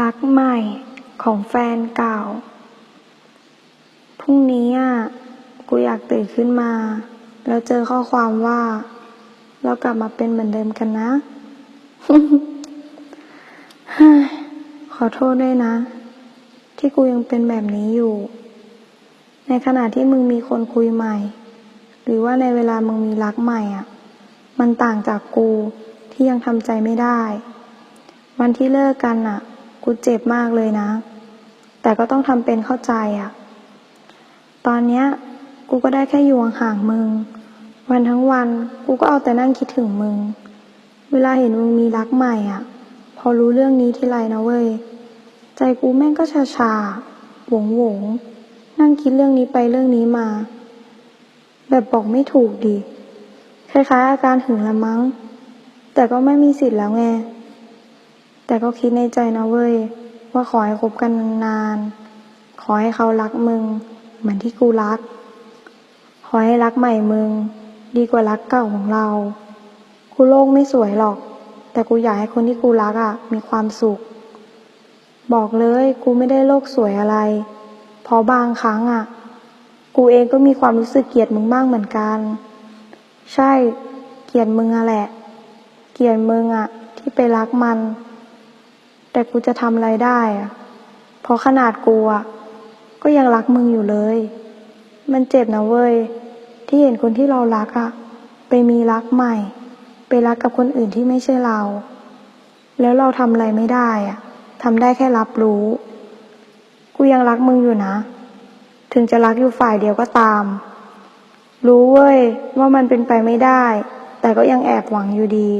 รักใหม่ของแฟนเก่า พรุ่งนี้อะ กูอยากตื่นขึ้นมา แล้วเจอข้อความว่า เรากลับมาเป็นเหมือนเดิมกันนะฮขอโทษด้วยนะ ที่กูยังเป็นแบบนี้อยู่ ในขณะที่มึงมีคนคุยใหม่ หรือว่าในเวลามึงมีรักใหม่อะ มันต่างจากกูที่ยังทำใจไม่ได้ วันที่เลิกกันอะ กูเจ็บมากเลยนะ แต่ก็ต้องทำเป็นเข้าใจอะตอนเนี้ย กูก็ได้แค่อยู่ห่างๆมึง วันทั้งวันกูก็เอาแต่นั่งคิดถึงมึง เวลาเห็นมึงมีรักใหม่อะ พอรู้เรื่องนี้ทีไรนะเว้ย ใจกูแม่งก็ชาชาๆหวงหวงๆนั่งคิดเรื่องนี้ไปเรื่องนี้มา แบบบอกไม่ถูกดิคล้ายๆอาการหึงละมั้ง แต่ก็ไม่มีสิทธิ์แล้วไง แต่ก็คิดในใจนะเว้ย ว่าขอให้คบกันนานขอให้เขารักมึง เหมือนที่กูรัก ขอให้รักใหม่มึง ดีกว่ารักเก่าของเรา กูโลกไม่สวยหรอก แต่กูอยากให้คนที่กูรักอะ มีความสุข บอกเลยกูไม่ได้โลกสวยอะไรเพราะบางครั้งอะ กูเองก็มีความรู้สึกเกลียดมึงบ้างเหมือนกัน ใช่ เกลียดมึงอะแหละ เกลียดมึงอะ ที่ไปรักมัน แต่กูจะทำอะไรได้อะเพราะขนาดกูอะก็ยังรักมึงอยู่เลย มันเจ็บนะเว้ย ที่เห็นคนที่เรารักอะไปมีรักใหม่ ไปรักกับคนอื่นที่ไม่ใช่เรา แล้วเราทำอะไรไม่ได้อะทำได้แค่รับรู้ กูยังรักมึงอยู่นะ ถึงจะรักอยู่ฝ่ายเดียวก็ตาม รู้เว้ยว่ามันเป็นไปไม่ได้ แต่ก็ยังแอบหวังอยู่ดี